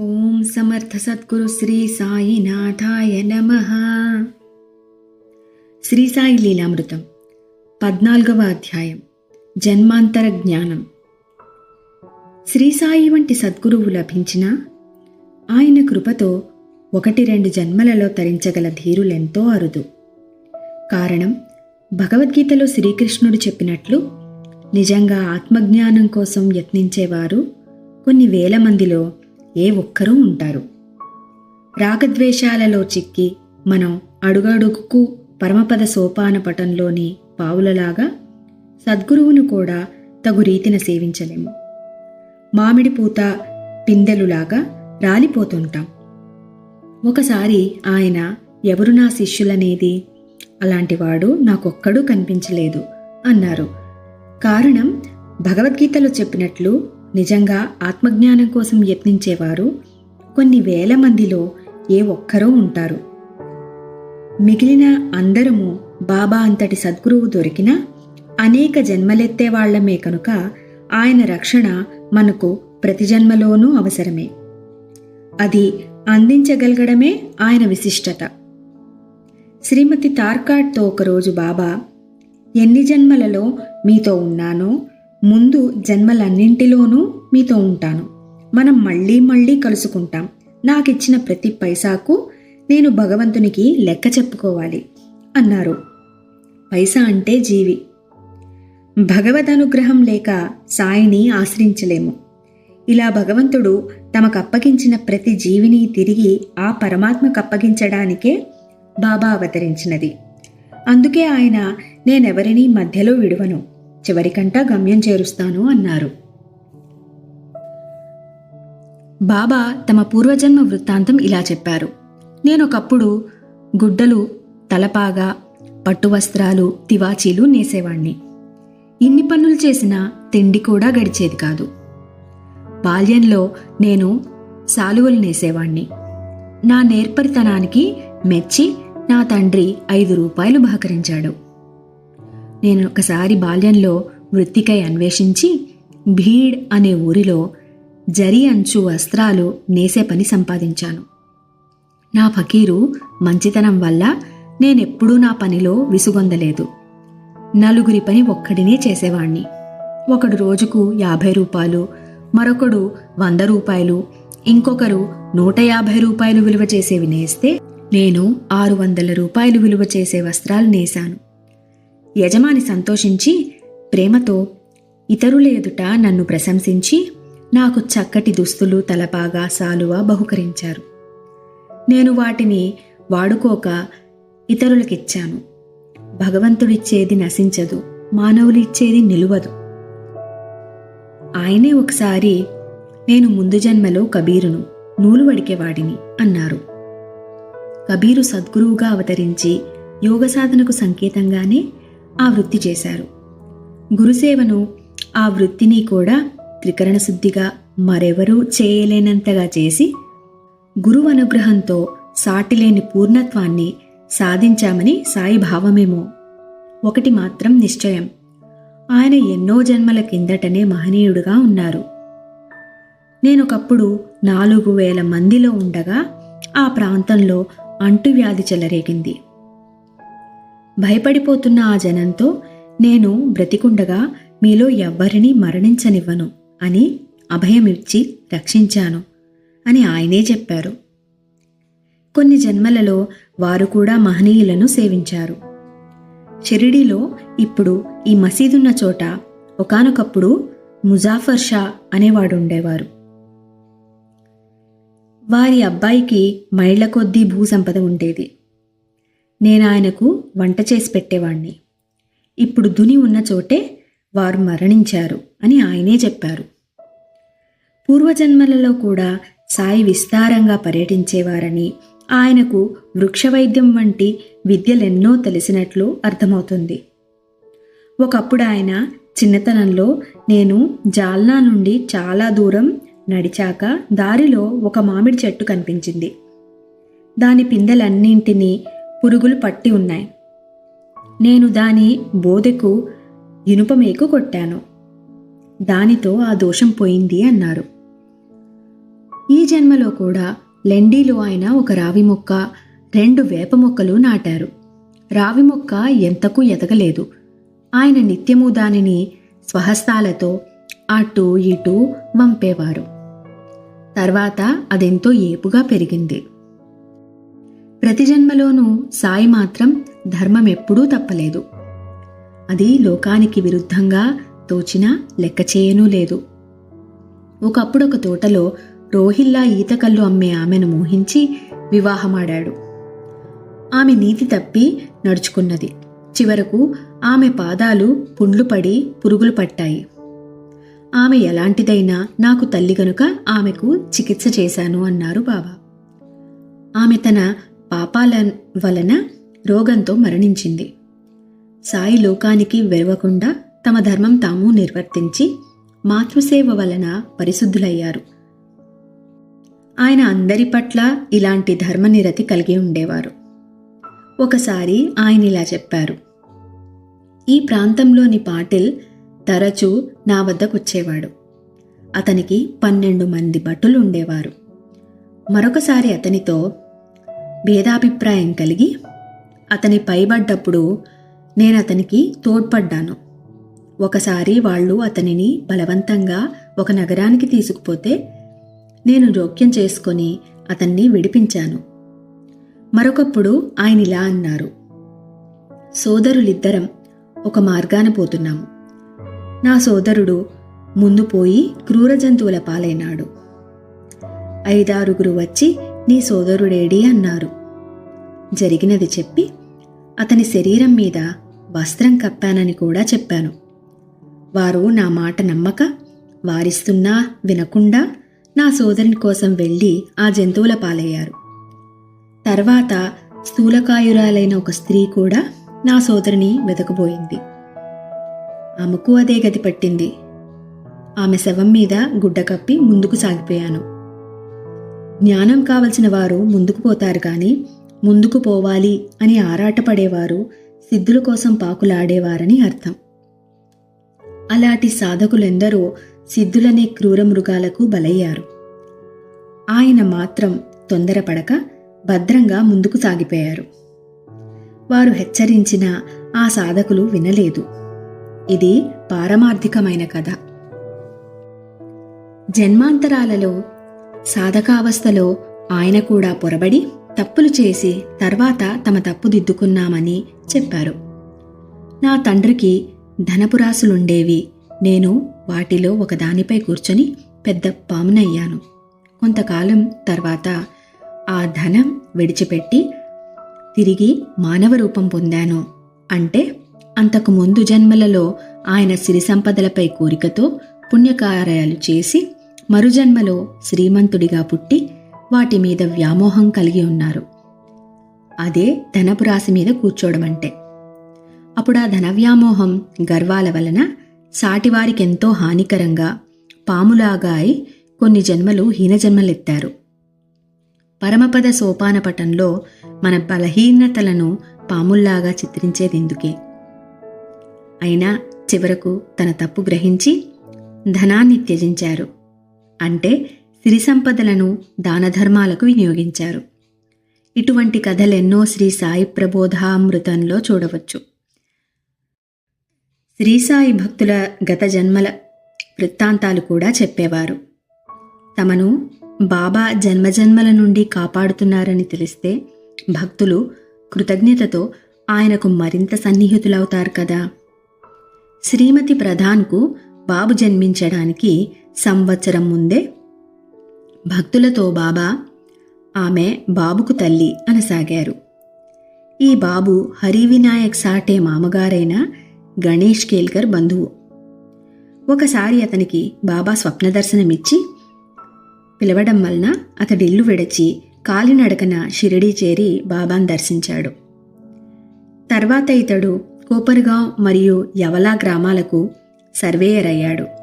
ఓం సమర్థ సద్గురు శ్రీ సాయినాథాయ నమ. శ్రీ సాయి లీలామృతం పద్నాలుగవ అధ్యాయం జన్మాంతర జ్ఞానం. శ్రీ సాయి వంటి సద్గురువు లభించినా ఆయన కృపతో ఒకటి రెండు జన్మలలో తరించగల ధీరులెంతో అరుదు. కారణం భగవద్గీతలో శ్రీకృష్ణుడు చెప్పినట్లు నిజంగా ఆత్మజ్ఞానం కోసం యత్నించేవారు కొన్ని వేల మందిలో ఏ ఒక్కరూ ఉంటారు. రాగద్వేషాలలో చిక్కి మనం అడుగడుగుకు పరమపద సోపాన పటంలోని పావులలాగా సద్గురువును కూడా తగు రీతిన సేవించలేము. మామిడి పూత పిందెలులాగా రాలిపోతుంటాం. ఒకసారి ఆయన ఎవరు నా శిష్యులనేది? అలాంటివాడు నాకొక్కడూ కనిపించలేదు అన్నారు. కారణం భగవద్గీతలో చెప్పినట్లు నిజంగా ఆత్మజ్ఞానం కోసం యత్నించేవారు కొన్ని వేల మందిలో ఏ ఒక్కరో ఉంటారు. మిగిలిన అందరము బాబా అంతటి సద్గురువు దొరికినా అనేక జన్మలెత్తేవాళ్ళమే కనుక ఆయన రక్షణ మనకు ప్రతి జన్మలోనూ అవసరమే. అది అందించగలగడమే ఆయన విశిష్టత. శ్రీమతి తార్కాడ్తో ఒకరోజు బాబా ఎన్ని జన్మలలో మీతో ఉన్నానో ముందు జన్మలన్నింటిలోనూ మీతో ఉంటాను. మనం మళ్ళీ మళ్ళీ కలుసుకుంటాం. నాకిచ్చిన ప్రతి పైసాకు నేను భగవంతునికి లెక్క చెప్పుకోవాలి అన్నారు. పైసా అంటే జీవి. భగవద్ అనుగ్రహం లేక సాయిని ఆశ్రయించలేము. ఇలా భగవంతుడు తమకప్పగించిన ప్రతి జీవిని తిరిగి ఆ పరమాత్మకు అప్పగించడానికే బాబా అవతరించినది. అందుకే ఆయన నేనెవరినీ మధ్యలో విడువను. చివరికంటా గమ్యం చేరుస్తాను అన్నారు. బాబా తమ పూర్వజన్మ వృత్తాంతం ఇలా చెప్పారు. నేనొకప్పుడు గుడ్డలు తలపాగా పట్టు వస్త్రాలు తివాచీలు నేసేవాణ్ణి. ఇన్ని పనులు చేసినా తిండి కూడా గడిచేది కాదు. బాల్యంలో నేను సాలువలు నేసేవాణ్ణి. నా నేర్పరితనానికి మెచ్చి నా తండ్రి ఐదు రూపాయలు బహకరించాడు. నేను ఒకసారి బాల్యంలో వృత్తికై అన్వేషించి భీడ్ అనే ఊరిలో జరి అంచు వస్త్రాలు నేసే పని సంపాదించాను. నా ఫకీరు మంచితనం వల్ల నేనెప్పుడూ నా పనిలో విసుగొందలేదు. నలుగురి పని ఒక్కడినే చేసేవాణ్ణి. ఒకడు రోజుకు యాభై రూపాయలు మరొకడు వంద రూపాయలు ఇంకొకరు నూట యాభై రూపాయలు విలువ చేసేవి నేస్తే నేను ఆరు వందల రూపాయలు విలువ చేసే వస్త్రాలు నేశాను. యజమాని సంతోషించి ప్రేమతో ఇతరుల ఎదుట నన్ను ప్రశంసించి నాకు చక్కటి దుస్తులు తలపాగా సాలువ బహుకరించారు. నేను వాటిని వాడుకోక ఇతరులకిచ్చాను. భగవంతుడిచ్చేది నశించదు మానవులిచ్చేది నిలువదు. ఆయనే ఒకసారి నేను ముందు జన్మలో కబీరును నూలు వడికేవాడిని అన్నారు. కబీరు సద్గురువుగా అవతరించి యోగ సాధనకు సంకేతంగానే ఆ వృత్తి చేశారు. గురుసేవను ఆ వృత్తిని కూడా త్రికరణ శుద్ధిగా మరెవరూ చేయలేనంతగా చేసి గురువు అనుగ్రహంతో సాటిలేని పూర్ణత్వాన్ని సాధించామని సాయి భావమేమో. ఒకటి మాత్రం నిశ్చయం. ఆయన ఎన్నో జన్మల కిందటనే మహనీయుడుగా ఉన్నారు. నేనొకప్పుడు నాలుగు వేల మందిలో ఉండగా ఆ ప్రాంతంలో అంటువ్యాధి చెలరేగింది. భయపడిపోతున్న ఆ జనంతో నేను బ్రతికుండగా మీలో ఎవ్వరినీ మరణించనివ్వను అని అభయమిచ్చి రక్షించాను అని ఆయనే చెప్పారు. కొన్ని జన్మలలో వారు కూడా మహనీయులను సేవించారు. షిరిడీలో ఇప్పుడు ఈ మసీదున్న చోట ఒకనొకప్పుడు ముజాఫర్ షా అనేవాడు ఉండేవారు వారి అబ్బాయికి మైళ్ళ కొద్దీ భూసంపద ఉండేది. నేను ఆయనకు వంట చేసి పెట్టేవాణ్ణి. ఇప్పుడు దుని ఉన్న చోటే వారు మరణించారు అని ఆయనే చెప్పారు. పూర్వజన్మలలో కూడా సాయి విస్తారంగా పర్యటించేవారని ఆయనకు వృక్షవైద్యం వంటి విద్యలెన్నో తెలిసినట్లు అర్థమవుతుంది. ఒకప్పుడు ఆయన చిన్నతనంలో నేను జాల్నా నుండి చాలా దూరం నడిచాక దారిలో ఒక మామిడి చెట్టు కనిపించింది. దాని పిందెలన్నింటినీ పురుగులు పట్టి ఉన్నాయి. నేను దాని బోదెకు ఇనుపమేకు కొట్టాను. దానితో ఆ దోషం పోయింది అన్నారు. ఈ జన్మలో కూడా లెండీలో ఆయన ఒక రావి మొక్క రెండు వేప మొక్కలు నాటారు. రావి మొక్క ఎంతకు ఎదగలేదు. ఆయన నిత్యము దానిని స్వహస్తాలతో అటు ఇటు వంపేవారు. తర్వాత అదెంతో ఏపుగా పెరిగింది. ప్రతి జన్మలోనూ సాయి మాత్రం ధర్మం ఎప్పుడూ తప్పలేదు. అది లోకానికి విరుద్ధంగా తోచినా లెక్క చేయనూ లేదు. ఒకప్పుడు ఒక తోటలో రోహిల్లా ఈతకల్లు అమ్మే ఆమెను మోహించి వివాహమాడాడు. ఆమె నీతి తప్పి నడుచుకున్నది. చివరకు ఆమె పాదాలు పుండ్లు పడి పురుగులు పట్టాయి. ఆమె ఎలాంటిదైనా నాకు తల్లి గనుక ఆమెకు చికిత్స చేశాను అన్నారు బాబా. ఆమె తన పాపాల వలన రోగంతో మరణించింది. సాయి లోకానికి వెరవకుండా తమ ధర్మం తాము నిర్వర్తించి మాతృసేవ వలన పరిశుద్ధులయ్యారు. ఆయన అందరి పట్ల ఇలాంటి ధర్మనిరతి కలిగి ఉండేవారు. ఒకసారి ఆయన ఇలా చెప్పారు. ఈ ప్రాంతంలోని పాటిల్ తరచూ నా వద్దకొచ్చేవాడు. అతనికి పన్నెండు మంది భటులు ఉండేవారు. మరొకసారి అతనితో భేదాభిప్రాయం కలిగి అతని పైబడ్డప్పుడు నేను అతనికి తోడ్పడ్డాను. ఒకసారి వాళ్ళు అతనిని బలవంతంగా ఒక నగరానికి తీసుకుపోతే నేను జోక్యం చేసుకొని అతన్ని విడిపించాను. మరొకప్పుడు ఆయన ఇలా అన్నారు. సోదరులిద్దరం ఒక మార్గాన పోతున్నాము. నా సోదరుడు ముందు పోయి క్రూర జంతువుల పాలైనాడు. ఐదారుగురు వచ్చి నీ సోదరుడేడి అన్నారు. జరిగినది చెప్పి అతని శరీరం మీద వస్త్రం కప్పానని కూడా చెప్పాను. వారు నా మాట నమ్మక వారిస్తున్నా వినకుండా నా సోదరుని కోసం వెళ్ళి ఆ జంతువుల పాలయ్యారు. తర్వాత స్థూలకాయురాలైన ఒక స్త్రీ కూడా నా సోదరిని వెతకబోయింది ఆమెకు అదే గతి పట్టింది. ఆమె శవం మీద గుడ్డ కప్పి ముందుకు సాగిపోయాను. జ్ఞానం కావలసిన వారు ముందుకు పోతారు కానీ ముందుకు పోవాలి అని ఆరాటపడేవారు సిద్ధుల కోసం పాకులాడేవారని అర్థం. అలాంటి సాధకులెందరో సిద్ధులనే క్రూర మృగాలకు బలయ్యారు. ఆయన మాత్రం తొందరపడక భద్రంగా ముందుకు సాగిపోయారు. వారు హెచ్చరించిన ఆ సాధకులు వినలేదు. ఇది పారమార్థికమైన కథ. జన్మాంతరాలలో సాధకావస్థలో ఆయన కూడా పొరబడి తప్పులు చేసి తర్వాత తమ తప్పు దిద్దుకున్నామని చెప్పారు. నా తండ్రికి ధనపురాసులుండేవి. నేను వాటిలో ఒకదానిపై కూర్చొని పెద్ద పామునయ్యాను. కొంతకాలం తర్వాత ఆ ధనం విడిచిపెట్టి తిరిగి మానవ రూపం పొందాను. అంటే అంతకు ముందు జన్మలలో ఆయన సిరి సంపదలపై కోరికతో పుణ్యకార్యాలు చేసి మరుజన్మలో శ్రీమంతుడిగా పుట్టి వాటి మీద వ్యామోహం కలిగి ఉన్నారు. అదే ధనపు రాశి మీద కూర్చోవడం అంటే అప్పుడు ఆ ధన వ్యామోహం గర్వాల వలన సాటివారికెంతో హానికరంగా పాములాగా అయి కొన్ని జన్మలు హీనజన్మలెత్తారు. పరమపద సోపానపటంలో మన బలహీనతలను పాముల్లాగా చిత్రించేదెందుకే? అయినా చివరకు తన తప్పు గ్రహించి ధనాన్ని త్యజించారు. అంటే సిరి సంపదలను దానధర్మాలకు వినియోగించారు. ఇటువంటి కథలెన్నో శ్రీ సాయి ప్రబోధామృతంలో చూడవచ్చు. శ్రీ సాయి భక్తుల గత జన్మల వృత్తాంతాలు కూడా చెప్పేవారు. తమను బాబా జన్మజన్మల నుండి కాపాడుతున్నారని తెలిస్తే భక్తులు కృతజ్ఞతతో ఆయనకు మరింత సన్నిహితులవుతారు కదా. శ్రీమతి ప్రధాన్కు బాబు జన్మించడానికి సంవత్సరం ముందే భక్తులతో బాబా ఆమె బాబుకు తల్లి అనసాగారు. ఈ బాబు హరివినాయక్ సాటే మామగారైన గణేష్ కేల్కర్ బంధువు. ఒకసారి అతనికి బాబా స్వప్న దర్శనమిచ్చి పిలవడం వలన అతడిల్లు విడచి కాలినడకన షిరిడీ చేరి బాబాను దర్శించాడు. తర్వాత ఇతడు కోపర్గాం మరియు యవలా గ్రామాలకు సర్వేయర్ అయ్యాడు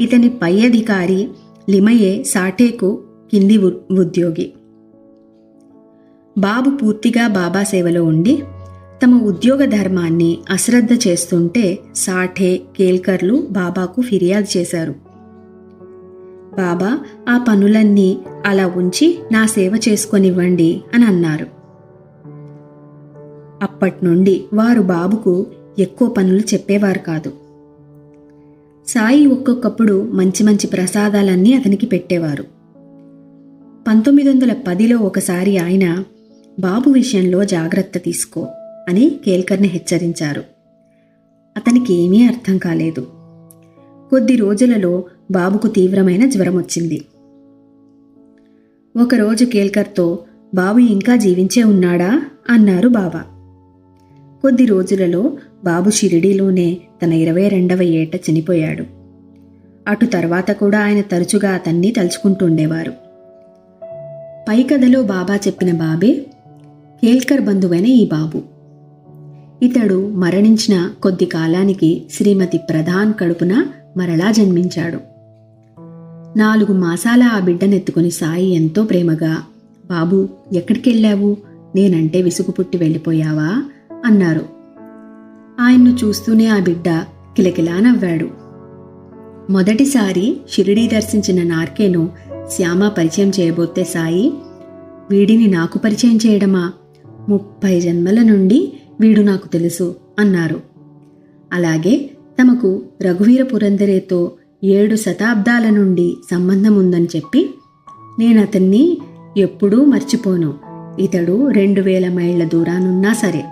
ఇతని పై అధికారి లిమయే సాటేకు కింది ఉ- ఉద్యోగి. బాబు పూర్తిగా బాబా సేవలో ఉండి తమ ఉద్యోగ ధర్మాన్ని అశ్రద్ధ చేస్తుంటే సాఠే కేల్కర్లు బాబాకు ఫిర్యాదు చేశారు. బాబా ఆ పనులన్నీ అలా ఉంచి నా సేవ చేసుకొనివ్వండి అని అన్నారు. అప్పటి నుండి వారు బాబుకు ఎక్కువ పనులు చెప్పేవారు కాదు. సాయి ఒక్కొక్కప్పుడు మంచి మంచి ప్రసాదాలన్నీ అతనికి పెట్టేవారు. పంతొమ్మిది వందల పదిలో ఒకసారి ఆయన బాబు విషయంలో జాగ్రత్త తీసుకో అని కేల్కర్ని హెచ్చరించారు. అతనికి ఏమీ అర్థం కాలేదు. కొద్ది రోజులలో బాబుకు తీవ్రమైన జ్వరం వచ్చింది ఒకరోజు కేల్కర్తో బాబు ఇంకా జీవించే ఉన్నాడా? అన్నారు బాబా. కొద్ది రోజులలో బాబు షిరిడీలోనే తన ఇరవై రెండవ ఏట చనిపోయాడు. అటు తర్వాత కూడా ఆయన తరచుగా అతన్ని తలుచుకుంటుండేవారు. పై కథలో బాబా చెప్పిన బాబే కేల్కర్ బంధువైన ఈ బాబు. ఇతడు మరణించిన కొద్ది కాలానికి శ్రీమతి ప్రధాన్ కడుపున మరలా జన్మించాడు. నాలుగు మాసాల ఆ బిడ్డనెత్తుకుని సాయి ఎంతో ప్రేమగా బాబు ఎక్కడికెళ్ళావు? నేనంటే విసుగు పుట్టి వెళ్ళిపోయావా? అన్నారు. ఆయన్ను చూస్తూనే ఆ బిడ్డ కిలకిలా నవ్వాడు. మొదటిసారి షిరిడీ దర్శించిన నార్కేను శ్యామ పరిచయం చేయబోతే సాయి వీడిని నాకు పరిచయం చేయడమా? ముప్పై జన్మల నుండి వీడు నాకు తెలుసు అన్నారు. అలాగే తమకు రఘువీర పురందరేతో ఏడు శతాబ్దాల నుండి సంబంధం ఉందని చెప్పి నేను అతన్ని ఎప్పుడూ మర్చిపోను. ఇతడు రెండు వేల మైళ్ళ దూరానున్నా సరే.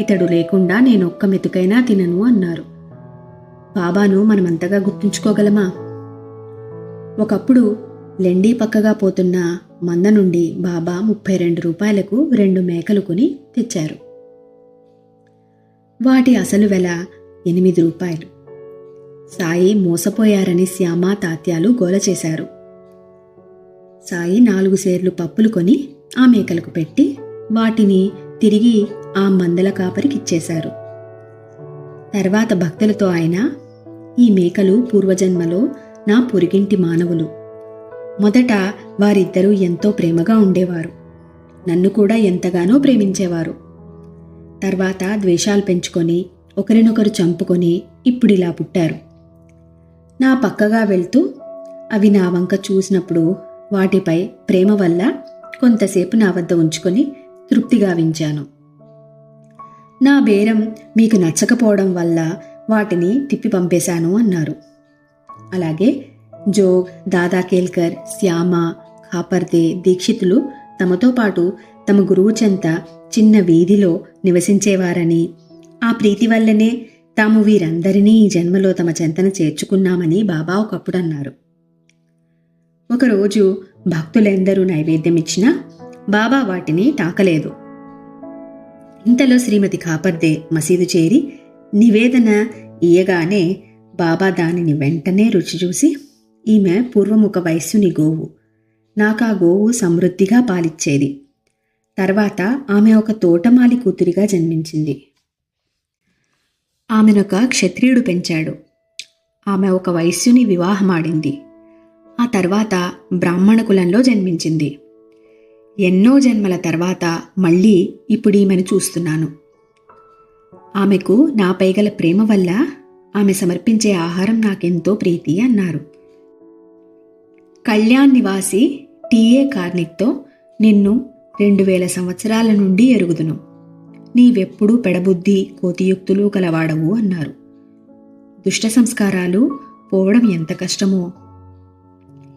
ఇతడు లేకుండా నేను ఒక్క మెతుకైనా తినను అన్నారు. బాబాను మనమంతగా గుర్తుంచుకోగలమా? ఒకప్పుడు లెండీ పక్కగా పోతున్న మంద నుండి బాబా ముప్పై రెండు రూపాయలకు రెండు మేకలు కొని తెచ్చారు. వాటి అసలు వెల ఎనిమిది రూపాయలు. సాయి మోసపోయారని శ్యామ తాత్యాలు గోల చేశారు. సాయి నాలుగు సేర్లు పప్పులు కొని ఆ మేకలకు పెట్టి వాటిని తిరిగి ఆ మందల కాపరికిచ్చేశారు తర్వాత భక్తులతో ఆయన ఈ మేకలు పూర్వజన్మలో నా పొరిగింటి మానవులు. మొదట వారిద్దరూ ఎంతో ప్రేమగా ఉండేవారు. నన్ను కూడా ఎంతగానో ప్రేమించేవారు. తర్వాత ద్వేషాలు పెంచుకొని ఒకరినొకరు చంపుకొని ఇప్పుడిలా పుట్టారు. నా పక్కగా వెళ్తూ అవి నా వంక చూసినప్పుడు వాటిపై ప్రేమ వల్ల కొంతసేపు నా వద్ద ఉంచుకొని తృప్తిగా వించాను నా బేరం మీకు నచ్చకపోవడం వల్ల వాటిని తిప్పి పంపేశాను అన్నారు. అలాగే జోగ్ దాదా కేల్కర్ శ్యామ ఖాపర్దే దీక్షితులు తమతో పాటు తమ గురువు చెంత చిన్న వీధిలో నివసించేవారని ఆ ప్రీతి వల్లనే తాము వీరందరినీ ఈ జన్మలో తమ చెంతన చేర్చుకున్నామని బాబా ఒకప్పుడు అన్నారు ఒకరోజు భక్తులెందరూ నైవేద్యం ఇచ్చినా బాబా వాటిని తాకలేదు. ఇంతలో శ్రీమతి కాపర్దే మసీదు చేరి నివేదన ఇయ్యగానే బాబా దానిని వెంటనే రుచి చూసి ఈమె పూర్వం ఒక వయస్సుని గోవు. నాకు ఆ గోవు సమృద్ధిగా పాలిచ్చేది. తర్వాత ఆమె ఒక తోటమాలి కూతురిగా జన్మించింది. ఆమెనొక క్షత్రియుడు పెంచాడు. ఆమె ఒక వైశ్యుని వివాహమాడింది. ఆ తర్వాత బ్రాహ్మణ కులంలో జన్మించింది. ఎన్నో జన్మల తర్వాత మళ్ళీ ఇప్పుడు ఈమెను చూస్తున్నాను. ఆమెకు నాపై గల ప్రేమ వల్ల ఆమె సమర్పించే ఆహారం నాకెంతో ప్రీతి అన్నారు. కళ్యాణ్ నివాసి టీఏ కార్నిక్తో నిన్ను రెండు వేల సంవత్సరాల నుండి ఎరుగుదును. నీవెప్పుడూ పెడబుద్ధి కోతియుక్తులు కలవాడవు అన్నారు. దుష్ట సంస్కారాలు పోవడం ఎంత కష్టమో.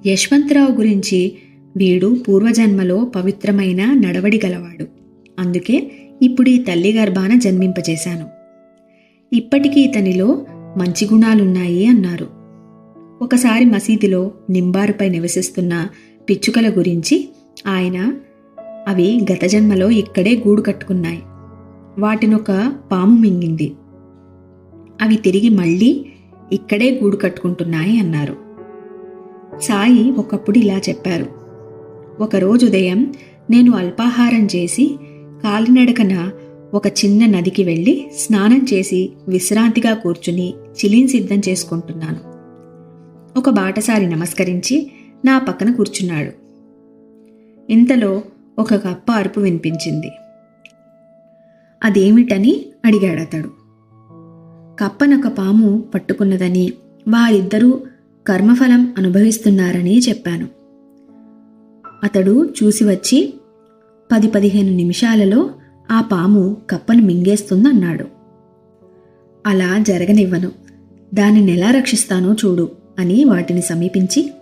యశ్వంతరావు గురించి వీడు పూర్వజన్మలో పవిత్రమైన నడవడి గలవాడు. అందుకే ఇప్పుడు ఈ తల్లి గర్భాన జన్మింపజేశాను. ఇప్పటికీ ఇతనిలో మంచి గుణాలున్నాయి అన్నారు. ఒకసారి మసీదులో నింబారుపై నివసిస్తున్న పిచ్చుకల గురించి ఆయన అవి గత జన్మలో ఇక్కడే గూడు కట్టుకున్నాయి. వాటినొక పాము మింగింది. అవి తిరిగి మళ్ళీ ఇక్కడే గూడు కట్టుకుంటున్నాయి అన్నారు. సాయి ఒకప్పుడు ఇలా చెప్పారు. ఒకరోజు ఉదయం నేను అల్పాహారం చేసి కాలినడకన ఒక చిన్న నదికి వెళ్ళి స్నానం చేసి విశ్రాంతిగా కూర్చుని చిలిన్ సిద్ధం చేసుకుంటున్నాను. ఒక బాటసారి నమస్కరించి నా పక్కన కూర్చున్నాడు. ఇంతలో ఒక కప్ప అరుపు వినిపించింది. అదేమిటని? అడిగాడతడు. కప్పనొక పాము పట్టుకున్నదని వారిద్దరూ కర్మఫలం అనుభవిస్తున్నారని చెప్పాను. అతడు చూసి వచ్చి పది పదిహేను నిమిషాలలో ఆ పాము కప్పను మింగేస్తుందన్నాడు. అలా జరగనివ్వను. దానిని ఎలా రక్షిస్తానో చూడు అని వాటిని సమీపించి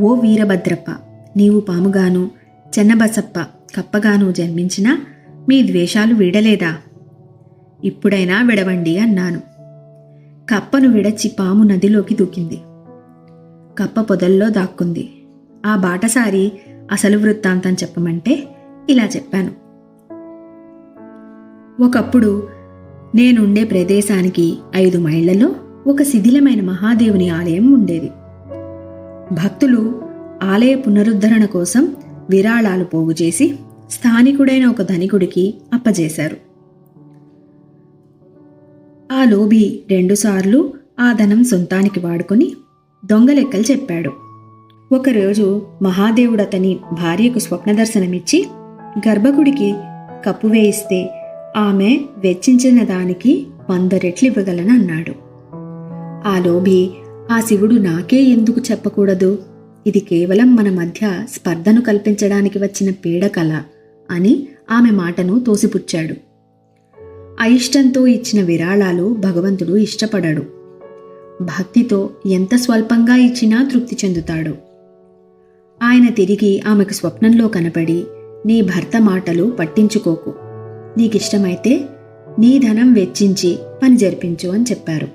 ఓ వీరభద్రప్ప నీవు పాముగాను చెన్నబసప్ప కప్పగాను జన్మించినా మీ ద్వేషాలు వీడలేదా? ఇప్పుడైనా విడవండి అన్నాను. కప్పను విడచి పాము నదిలోకి దూకింది. కప్ప పొదల్లో దాక్కుంది. ఆ బాటసారి అసలు వృత్తాంతం చెప్పమంటే ఇలా చెప్పాను. ఒకప్పుడు నేనుండే ప్రదేశానికి ఐదు మైళ్ళలో ఒక శిథిలమైన మహాదేవుని ఆలయం ఉండేది. భక్తులు ఆలయ పునరుద్ధరణ కోసం విరాళాలు పోగు చేసి స్థానికుడైన ఒక ధనికుడికి అప్పజేశారు. ఆ లోబి రెండుసార్లు ఆ ధనం సొంతానికి వాడుకొని దొంగలెక్కలు చెప్పాడు. ఒకరోజు మహాదేవుడు అతని భార్యకు స్వప్న దర్శనమిచ్చి గర్భగుడికి కప్పు వేయిస్తే ఆమె వెచ్చించిన దానికి వంద రెట్లు ఇవ్వగలను అన్నాడు. ఆ లోభి ఆ శివుడు నాకే ఎందుకు చెప్పకూడదు? ఇది కేవలం మన మధ్య స్పర్ధను కల్పించడానికి వచ్చిన పీడకల అని ఆమె మాటను తోసిపుచ్చాడు. అయిష్టంతో ఇచ్చిన విరాళాలు భగవంతుడు ఇష్టపడడు. భక్తితో ఎంత స్వల్పంగా ఇచ్చినా తృప్తి చెందుతాడు. ఆయన తిరిగి ఆమెకు స్వప్నంలో కనపడి నీ భర్త మాటలు పట్టించుకోకు. నీకిష్టమైతే నీ ధనం వెచ్చించి పని జరిపించు అని చెప్పారు.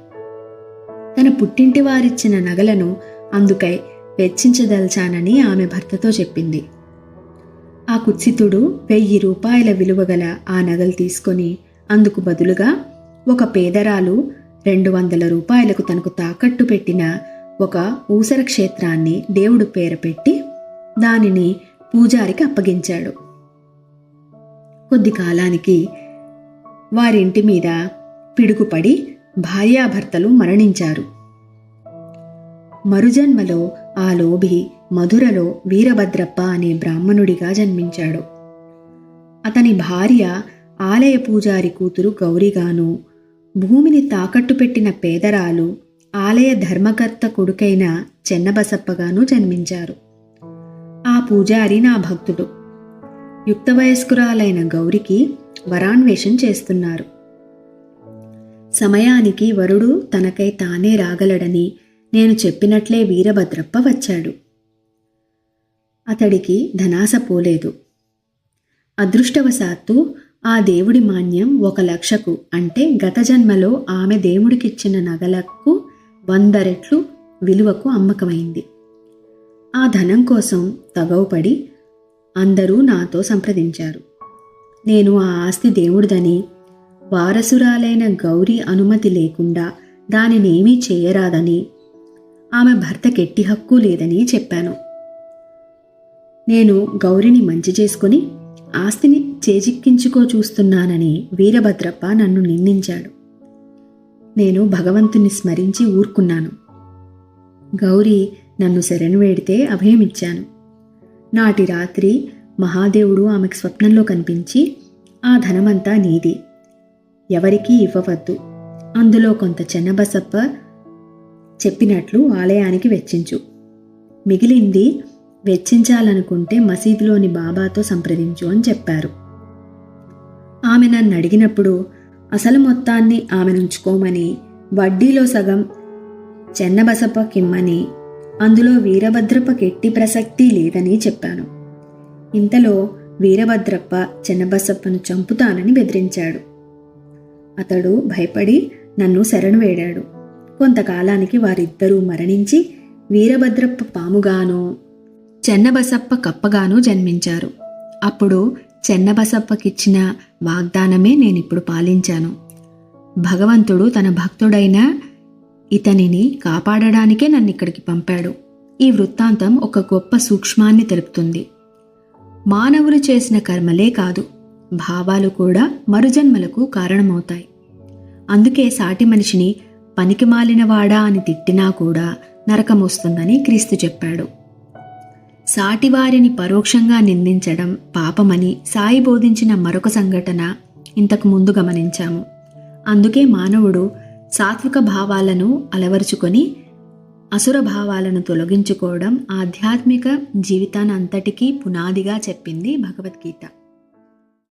తన పుట్టింటి వారిచ్చిన నగలను అందుకై వెచ్చించదల్చానని ఆమె భర్తతో చెప్పింది. ఆ కుత్సితుడు వెయ్యి రూపాయల విలువగల ఆ నగలు తీసుకొని అందుకు బదులుగా ఒక పేదరాలు రెండు వందల రూపాయలకు తనకు తాకట్టు పెట్టిన ఒక ఊసర క్షేత్రాన్ని దేవుడు పేర పెట్టి దానిని పూజారికి అప్పగించాడు. కొద్ది కాలానికి వారింటి మీద పిడుగుపడి భార్యాభర్తలు మరణించారు. మరుజన్మలో ఆ లోభి మధురలో వీరభద్రప్ప అనే బ్రాహ్మణుడిగా జన్మించాడు. అతని భార్య ఆలయ పూజారి కూతురు గౌరిగాను భూమిని తాకట్టు పెట్టిన పేదరాలు ఆలయ ధర్మకర్త కొడుకైన చెన్నబసప్పగాను జన్మించారు. ఆ పూజారి నా భక్తుడు. యుక్త వయస్కురాలైన గౌరికి వరాన్వేషం చేస్తున్నారు. సమయానికి వరుడు తనకై తానే రాగలడని నేను చెప్పినట్లే వీరభద్రప్ప వచ్చాడు. అతడికి ధనాస పోలేదు. అదృష్టవశాత్తు ఆ దేవుడి మాన్యం ఒక లక్షకు అంటే గత జన్మలో ఆమె దేవుడికిచ్చిన నగలకు వంద రెట్లు విలువకు అమ్మకమైంది. ఆ ధనం కోసం తగవుపడి అందరూ నాతో సంప్రదించారు. నేను ఆ ఆస్తి దేవుడిదని వారసురాలైన గౌరీ అనుమతి లేకుండా దానినేమీ చేయరాదని ఆమె భర్త కెట్టి హక్కు లేదని చెప్పాను. నేను గౌరిని మంచి చేసుకుని ఆస్తిని చేజిక్కించుకో చూస్తున్నానని వీరభద్రప్ప నన్ను నిందించాడు. నేను భగవంతుని స్మరించి ఊరుకున్నాను. గౌరీ నన్ను శరణు వేడితే అభయమిచ్చాను. నాటి రాత్రి మహాదేవుడు ఆమెకు స్వప్నంలో కనిపించి ఆ ధనమంతా నీది. ఎవరికీ ఇవ్వవద్దు. అందులో కొంత చెన్నబసప్ప చెప్పినట్లు ఆలయానికి వెచ్చించు. మిగిలింది వెచ్చించాలనుకుంటే మసీదులోని బాబాతో సంప్రదించు అని చెప్పారు. ఆమె నన్ను అడిగినప్పుడు అసలు మొత్తాన్ని ఆమెనుంచుకోమని వడ్డీలో సగం చెన్నబసప్పకిమ్మని అందులో వీరభద్రప్ప ఎట్టి ప్రసక్తి లేదని చెప్పాను. ఇంతలో వీరభద్రప్ప చెన్నబసప్పను చంపుతానని బెదిరించాడు. అతడు భయపడి నన్ను శరణు వేడాడు. కొంతకాలానికి వారిద్దరూ మరణించి వీరభద్రప్ప పాముగాను చెన్నబసప్ప కప్పగాను జన్మించారు. అప్పుడు చెన్నబసప్పకిచ్చిన వాగ్దానమే నేనిప్పుడు పాలించాను. భగవంతుడు తన భక్తుడైన ఇతనిని కాపాడడానికే నన్ను ఇక్కడికి పంపాడు. ఈ వృత్తాంతం ఒక గొప్ప సూక్ష్మాన్ని తెలుపుతుంది. మానవులు చేసిన కర్మలే కాదు భావాలు కూడా మరుజన్మలకు కారణమవుతాయి. అందుకే సాటి మనిషిని పనికిమాలినవాడా అని తిట్టినా కూడా నరకం వస్తుందని క్రీస్తు చెప్పాడు. సాటివారిని పరోక్షంగా నిందించడం పాపమని సాయి బోధించిన మరొక సంఘటన ఇంతకు ముందు గమనించాము. అందుకే మానవుడు సాత్విక భావాలను అలవరుచుకొని అసుర భావాలను తొలగించుకోవడం ఆధ్యాత్మిక జీవితాన్ని అంతటికీ పునాదిగా చెప్పింది భగవద్గీత.